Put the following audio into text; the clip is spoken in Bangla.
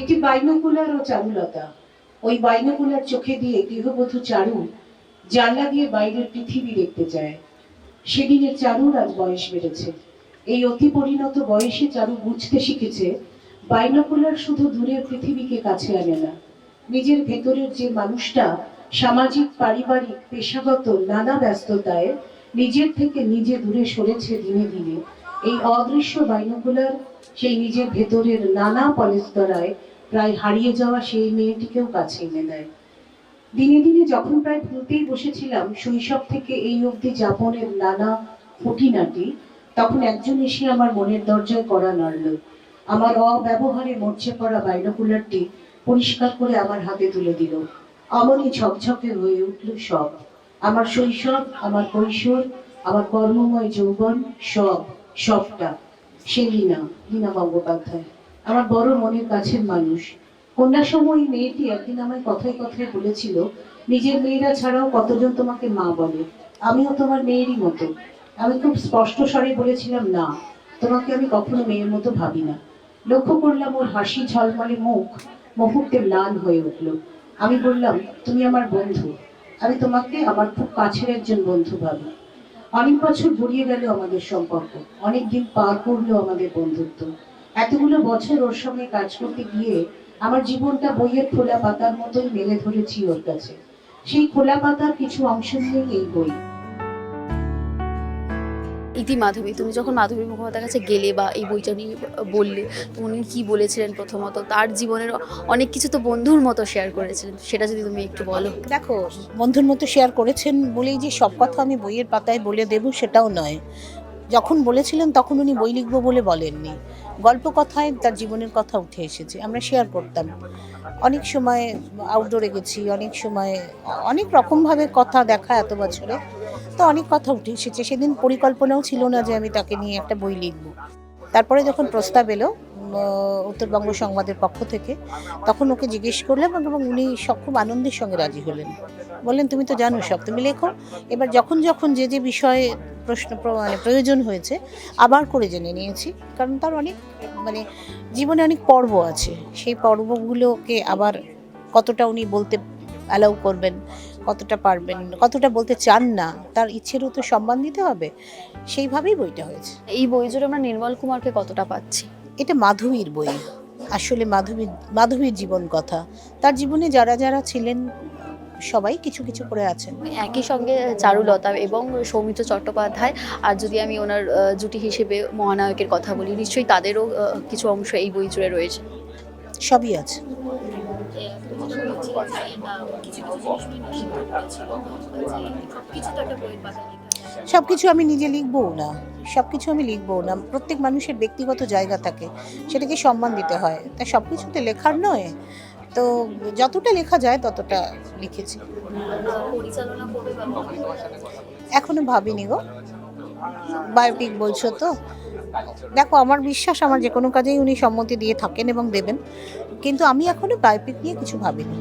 একটি বাইনোকুলার ও চারুলতা। ওই বাইনোকুলার চোখে দিয়ে গৃহবধূ চারু জানলা দিয়ে বাইরের পৃথিবী দেখতে চায়। সেদিনের চারুর আজ বয়স বেড়েছে। এই অতি পরিণত বয়সে চারু বুঝতে শিখেছে, বাইনোকুলার শুধু দূরের পৃথিবীকে কাছে আনে না, নিজের ভেতরের যে মানুষটা সামাজিক, পারিবারিক, পেশাগত নানা ব্যস্ততায় নিজের থেকে নিজে দূরে সরেছে দিনে দিনে। এই অদৃশ্য বাইনোকুলার সেই নিজের ভেতরের নানা পলেস্তরায় প্রায় হারিয়ে যাওয়া সেই মেয়েটিকেও কাছে এনে দেয়। দিনে দিনে যখন প্রায় ভুলতেই বসেছিলাম, শৈশব থেকে এই অবধি যাপনের নানা খুঁটিনাটি, তখন একজন এসে আমার মনের দরজায় করা নাড়ল। আমার অব্যবহারে মরচে পড়া বাইনোকুলারটি পরিষ্কার করে আমার হাতে তুলে দিল। অমনি ঝকঝকে হয়ে উঠল সব। আমার শৈশব, আমার কৈশোর, আমার কর্মময় যৌবন, সব, সবটা। সে লীনা লীনা গঙ্গোপাধ্যায়। আমার বড় মনের কাছের মানুষ। কন্যা সময় মেয়েটি একদিন আমায় কথায় কথায় বলেছিল, নিজের মেয়েরা ছাড়াও কতজন তোমাকে মা বলে? আমিও তোমার মেয়েরই মতো। আমি খুব স্পষ্ট স্বরে বলেছিলাম, না, তোমাকে আমি কখনো মেয়ের মতো ভাবি না। লক্ষ্য করলাম ওর হাসি ঝলমলে মুখ, মুহূর্তে ম্লান হয়ে উঠল। আমি বললাম, তুমি আমার বন্ধু। আমি তোমাকে আমার খুব কাছের একজন বন্ধু ভাবি। অনেক বছর গড়িয়ে গেল আমাদের সম্পর্ক। অনেক দিন পার করল আমাদের বন্ধুত্ব। এতগুলো বছর ওর সঙ্গে কাজ করতে গিয়ে আমার জীবনটা বইয়ের খোলা পাতার মতোই মেলে ধরেছি ওর কাছে। সেই খোলা পাতার কিছু অংশ নিয়েই এই বই। ইতি মাধবী তুমি যখন মাধবী মুখোপাধ্যায়ের কাছে গেলে বা এই বইটা নিয়ে বললে উনি কি বলেছিলেন প্রথমত? তার জীবনের অনেক কিছু তো বন্ধুর মতো শেয়ার করেছিলেন। সেটা যদি তুমি একটু বলো। দেখো বন্ধুর মতো শেয়ার করেছেন বলেই যে সব কথা আমি বইয়ের পাতায় বলে দেব সেটাও নয়। যখন বলেছিলেন, তখন উনি বই লিখব বলে বলেননি। গল্প কথায় তার জীবনের কথা উঠে এসেছে, আমরা শেয়ার করতাম। অনেক সময় আউটডোরে গেছি, অনেক সময় অনেক রকমভাবে কথা দেখা এত বছরে। তো অনেক কথা উঠে এসেছে, সেদিন পরিকল্পনাও ছিল না যে আমি তাকে নিয়ে একটা বই লিখব। তারপরে যখন প্রস্তাব এলো উত্তরবঙ্গ সংবাদের পক্ষ থেকে, তখন ওকে জিজ্ঞেস করলাম এবং উনি সব খুব আনন্দের সঙ্গে রাজি হলেন। বললেন, তুমি তো জানো সব, তুমি লেখো। এবার যখন যখন যে যে বিষয়ে প্রশ্ন প্র- মানে প্রয়োজন হয়েছে আবার করে জেনে নিয়েছি। কারণ তার অনেক মানে জীবনে অনেক পর্ব আছে। সেই পর্বগুলোকে আবার কতটা উনি বলতে অ্যালাউ করবেন কতটা পারবেন কতটা বলতে চান না তার ইচ্ছেরও তো সম্মান দিতে হবে সেইভাবেই বইটা হয়েছে। এই বই জুড়ে আমরা নির্মল কুমারকে কতটা পাচ্ছি? এটা মাধবীর বই। আসলে মাধবী মাধবীর জীবন কথা। তার জীবনে যারা যারা ছিলেন সবাই কিছু কিছু করে আছেন। একই সঙ্গে চারুলতা এবং সৌমিত্র চট্টোপাধ্যায় আর যদি আমি ওনার জুটি হিসেবে মহানায়কের কথা বলি নিশ্চয়ই তাদেরও কিছু অংশ এই বই জুড়ে রয়েছে। সবই আছে। সব কিছু আমি নিজে লিখব না। সব কিছু আমি লিখব না। প্রত্যেক মানুষের ব্যক্তিগত জায়গা থাকে। সেটাকে সম্মান দিতে হয়। তা সব কিছুতে লেখার নয়। তো যতটা লেখা যায় ততটা লিখেছি। এখনও ভাবিনি গো। বায়োপিক বলছো তো? দেখো আমার বিশ্বাস আমার যে কোনো কাজেই উনি সম্মতি দিয়ে থাকেন এবং দেবেন। কিন্তু আমি এখনও বায়োপিক নিয়ে কিছু ভাবিনি।